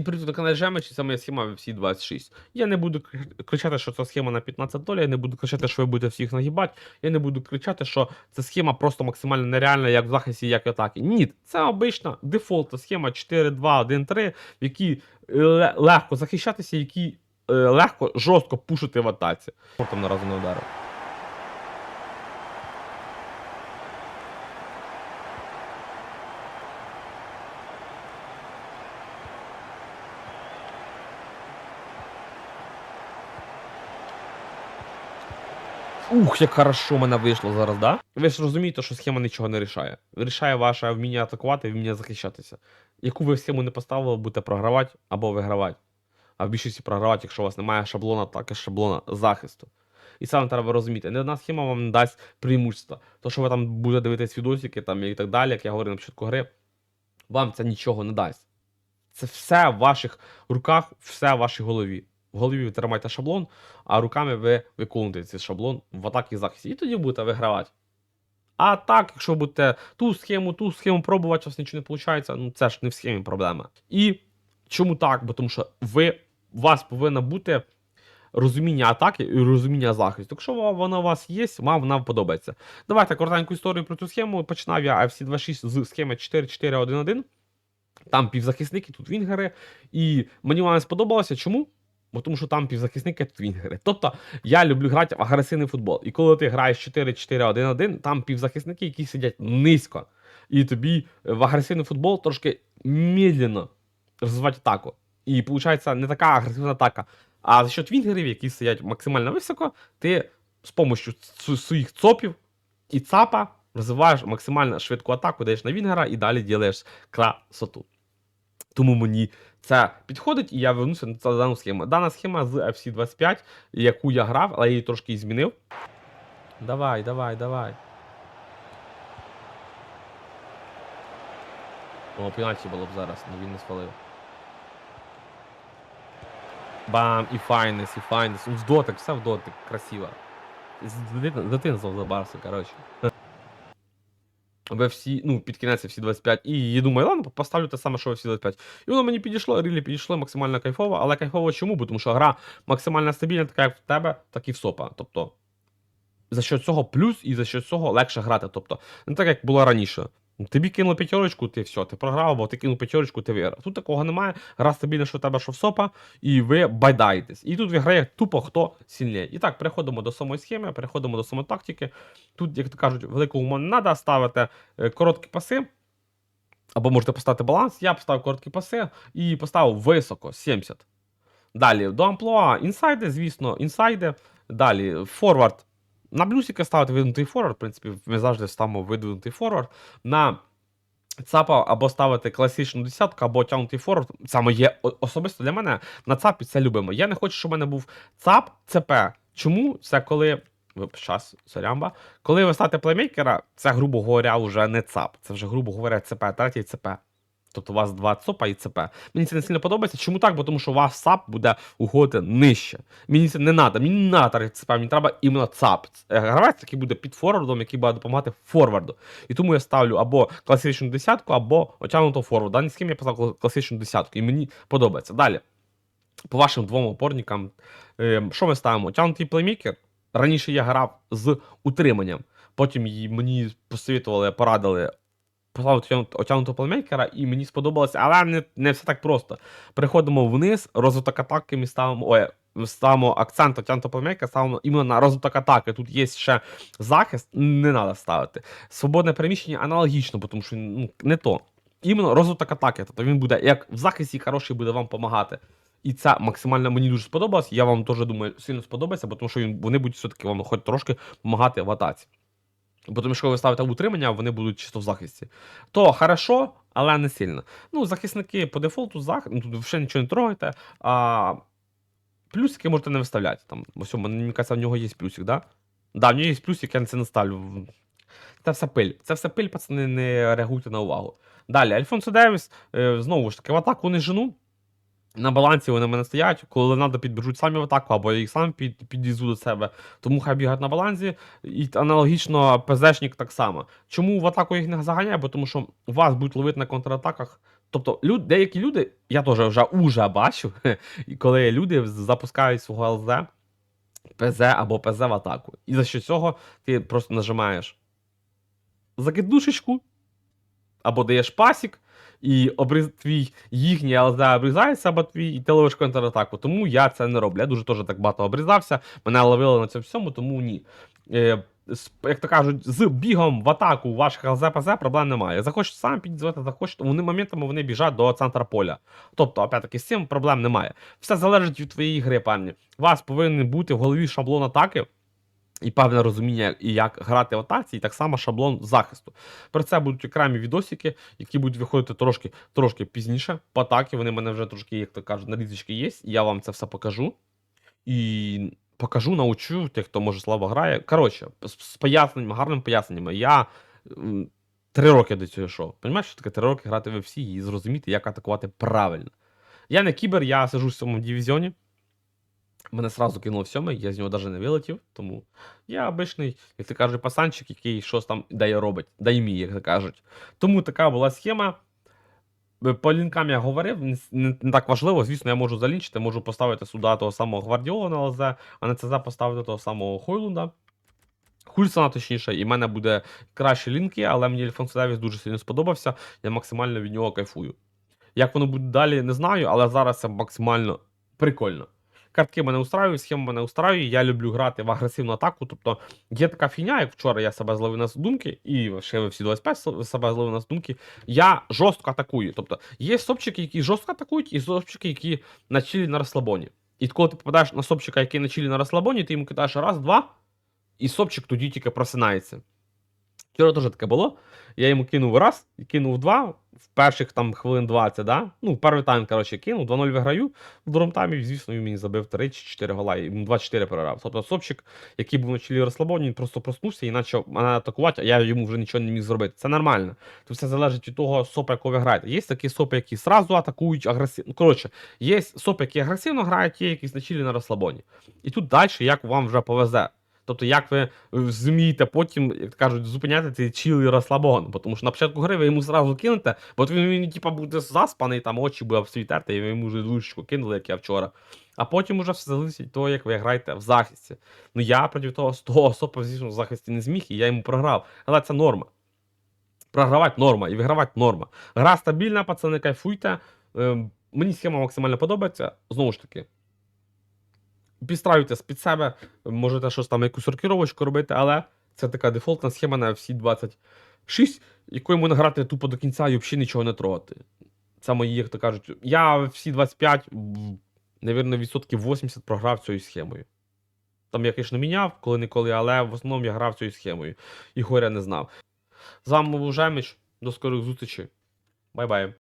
На каналі Жемич, це схема всі 26. Я не буду кричати, що це схема на 15 доларів, я не буду кричати, що ви будете всіх нагибати, я не буду кричати, що ця схема просто максимально нереальна як в захисті, як в атакі. Ні, це обична дефолтна схема 4-2-1-3, в якій е, легко захищатися, які е, легко, жорстко пушити в атаці. Там на разу не вдарив. Ух, як хорошо мене вийшло зараз, да? Ви ж розумієте, що схема нічого не рішає. Рішає ваше вміння атакувати і вміння захищатися. Яку ви схему не поставили, будете програвати або вигравати. А в більшості програвати, якщо у вас немає шаблона атаки, шаблона захисту. І саме треба розуміти, не одна схема вам не дасть преимущества. То, що ви там будете дивитись відосики там, і так далі, як я говорив на початку гри, вам це нічого не дасть. Це все в ваших руках, все в вашій голові. В голові ви тримаєте шаблон, а руками ви виконуєте цей шаблон в атакі і захисті. І тоді будете вигравати. А так, якщо будете ту схему, ту схему пробувати, у вас нічого не виходить, ну це ж не в схемі проблема. І чому так? Бо тому що ви, у вас повинно бути розуміння атаки і розуміння захисту. Якщо воно у вас є, вам вона подобається. Давайте коротеньку історію про цю схему. Починав я FC26 з схеми 4-4-1-1. Там півзахисники, тут вінгери. І мені вона не сподобалася. Чому? Бо тому що там півзахисники, тут вінгери. Тобто я люблю грати в агресивний футбол. І коли ти граєш 4-4-1-1, там півзахисники, які сидять низько. І тобі в агресивний футбол трошки медленно розвивати атаку. І виходить не така агресивна атака. А за счет вінгерів, які сидять максимально високо, ти з допомогою своїх цопів і цапа розвиваєш максимально швидку атаку, даєш на вінгера і далі ділаєш красоту. Тому мені це підходить, і я вернуся на дану схему. Дана схема з FC25, яку я грав, але я її трошки змінив. Давай, давай, давай. О, пенальті було б зараз, але він не спалив. Бам, і файнес, і файнес. В дотик, все в дотик, красиво. За Барсу, коротше. Всі, ну, під кінець всі 25. І я думаю, ладно, поставлю те саме, що всі 25. І воно мені підійшло, рілі підійшло максимально кайфово, але кайфово чому? Бо Тому що гра максимально стабільна, така як в тебе, так і в СОПа. Тобто, за що цього плюс і за що цього легше грати. Тобто, не так, як було раніше. Тобі кинули п'ятерочку, ти все, ти програв, або ти кинув п'ятерочку, ти виграв. Тут такого немає. Гра стабільна, що в тебе, що в СОПа, і ви байдаєтесь. І тут виграє тупо хто сильніє. І так, переходимо до самої схеми, переходимо до самої тактики. Тут, як то кажуть, великого уму не треба ставити е, короткі паси. Або можете поставити баланс. Я поставив короткі паси і поставив високо 70. Далі до амплуа інсайди, звісно, інсайди. Далі форвард. На блюсика ставити видвинутий форвард. В принципі, ми завжди ставимо видвинутий форвард. На ЦАПа або ставити класичну десятку, або тягнутий форвард. Саме є особисто для мене на ЦАПі це любимо. Я не хочу, щоб у мене був ЦАП, ЦП. Чому? Це коли. Щас, сорямба. Коли ви ставите плеймейкера, це, грубо говоря, вже не ЦАП. Це вже, грубо говоря, ЦП, третій ЦП. Тобто у вас два ЦОПа і ЦП. Мені це не сильно подобається. Чому так? Бо тому що у вас ЦАП буде уходити нижче. Мені це не треба. Мені не треба ЦП, мені треба іменно ЦАП. Е, Гравець, який буде під форвардом, який буде допомагати форварду. І тому я ставлю або класичну десятку, або отягнутого форварду. Дані з ким я поставив класичну десятку, і мені подобається. Далі. По вашим двом опорникам, е, що ми ставимо? Тягнутий плеймейкер. Раніше я грав з утриманням. Потім мені посовітували, порадили поставити отягнутого плеймейкера, і мені сподобалося, але не, не все так просто. Переходимо вниз, розвиток атаки ми ставимо. Ой, ставимо акцент отягнутого плеймейкера, ставимо іменно на розвиток атаки. Тут є ще захист, не треба ставити. Свободне переміщення аналогічно, тому що ну, не то. Іменно розвиток атаки. Тобто він буде як в захисті хороший буде вам допомагати. І це максимально мені дуже сподобалось. Я вам теж думаю, сильно сподобається, тому що вони будуть все-таки вам хоч трошки допомагати в атаці. Бо тому що ви ставите утримання, вони будуть чисто в захисті. То хорошо, але не сильно. Ну, захисники по дефолту зах... ну, тут ще нічого не трогайте. А плюсики можете не виставляти. Там, ось, мені кажеться, в нього є плюсик, да? Да, в нього є плюсик, я на це не ставлю. Це все пиль. Це все пиль, пацани, не реагуйте на увагу. Далі, Альфонсо Девіс, е, знову ж таки, в атаку не жену. На балансі вони в мене стоять, коли треба підбіжуть самі в атаку, або я їх сам під, підвізу до себе. Тому хай бігають на балансі. І аналогічно ПЗшник так само. Чому в атаку їх не заганяє? Бо тому що вас будуть ловити на контратаках Тобто, люд, деякі люди, я теж вже уже бачив, і коли люди запускають свого ЛЗ, ПЗ або ПЗ в атаку. І за що цього ти просто нажимаєш закидушечку, або даєш пасік, і обриз твій їхній ЛЗ обрізається, або твій, і ти ловиш контратаку. Тому я це не роблю. Я дуже теж так багато обрізався, мене ловили на цьому всьому, тому ні. Е, як то кажуть, з бігом в атаку ваших ЛЗ-ПЗ проблем немає. Захочете сам підзвати, захочете, вони моментами вони біжать до центра поля. Тобто, опять-таки, з цим проблем немає. Все залежить від твоєї гри, певні. У вас повинен бути в голові шаблон атаки. І певне розуміння, як грати в атаці, і так само шаблон захисту. Про це будуть окремі відосики, які будуть виходити трошки, трошки пізніше. По атаки вони в мене вже трошки, як то кажуть, нарізочки є. Я вам це все покажу. І покажу, научу тих, хто може слабо грає. Коротше, з, поясненнями, гарними поясненнями. Я три роки до цього йшов. Понімаєш, що таке три роки грати в всі і зрозуміти, як атакувати правильно. Я не кібер, я сижу в сьомому дивізіоні. Мене сразу кинуло в сьомий, я з нього навіть не вилетів, тому я обичний, як ти кажуть, пасанчик, який щось там дає робить, дай мій, як то кажуть. Тому така була схема. Е, По лінкам я говорив, не, так важливо. Звісно, я можу залінчити, можу поставити сюди того самого Гвардіола на ЛЗ, а на ЦЗ поставити того самого Хойлунда. Хульсона, точніше, і в мене буде кращі лінки, але мені Альфонсо Девіс дуже сильно сподобався. Я максимально від нього кайфую. Як воно буде далі, не знаю, але зараз це максимально прикольно. Картки мене устраюють, схема мене устраює. Я люблю грати в агресивну атаку. Тобто є така фігня, як вчора я себе зловив на думки, і ще ви всі 25 с- себе зловив на думки. Я жорстко атакую. Тобто є сопчики, які жорстко атакують, і сопчики, які на чилі на розслабоні. І коли ти попадаєш на сопчика, який на чилі на розслабоні, ти йому кидаєш раз, два, і сопчик тоді тільки просинається. Вчора теж таке було. Я йому кинув раз, кинув два, в перших там хвилин 20, да? Ну, перший тайм, коротше, кинув, 2-0 виграю. В другому таймі, звісно, він мені забив 3 чи 4 гола, і 2-4 переграв. Тобто Сопчик, який був на чолі розслабоні, він просто проснувся і почав мене атакувати, а я йому вже нічого не міг зробити. Це нормально. Це все залежить від того сопа, якого ви граєте. Є такі сопи, які сразу атакують агресивно. Ну, коротше, є сопи, які агресивно грають, є якісь на чилі на розслабоні. І тут далі, як вам вже повезе. Тобто, як ви е, зумієте потім, як кажуть, зупиняти цей чілий розслабон. Бо Тому що на початку гри ви йому зразу кинете, бо він, він типа, буде заспаний, там очі буде обсвітерти, і ви йому вже двушечку кинули, як я вчора. А потім уже все залежить від того, як ви граєте в захисті. Ну я проти того, з того особа, звісно, в захисті не зміг, і я йому програв. Але це норма. Програвати норма і вигравати норма. Гра стабільна, пацани, кайфуйте. Ем, мені схема максимально подобається. Знову ж таки, підстраюйтесь під себе, можете щось там, якусь сортировочку робити, але це така дефолтна схема на всі 26, якою можна грати тупо до кінця і взагалі нічого не трогати. Це мої, як то кажуть, я всі 25, навірно, відсотків 80 програв цією схемою. Там я, звісно, міняв коли-неколи, але в основному я грав цією схемою. І горя не знав. З вами був Жемич. До скорих зустрічей. Бай-бай.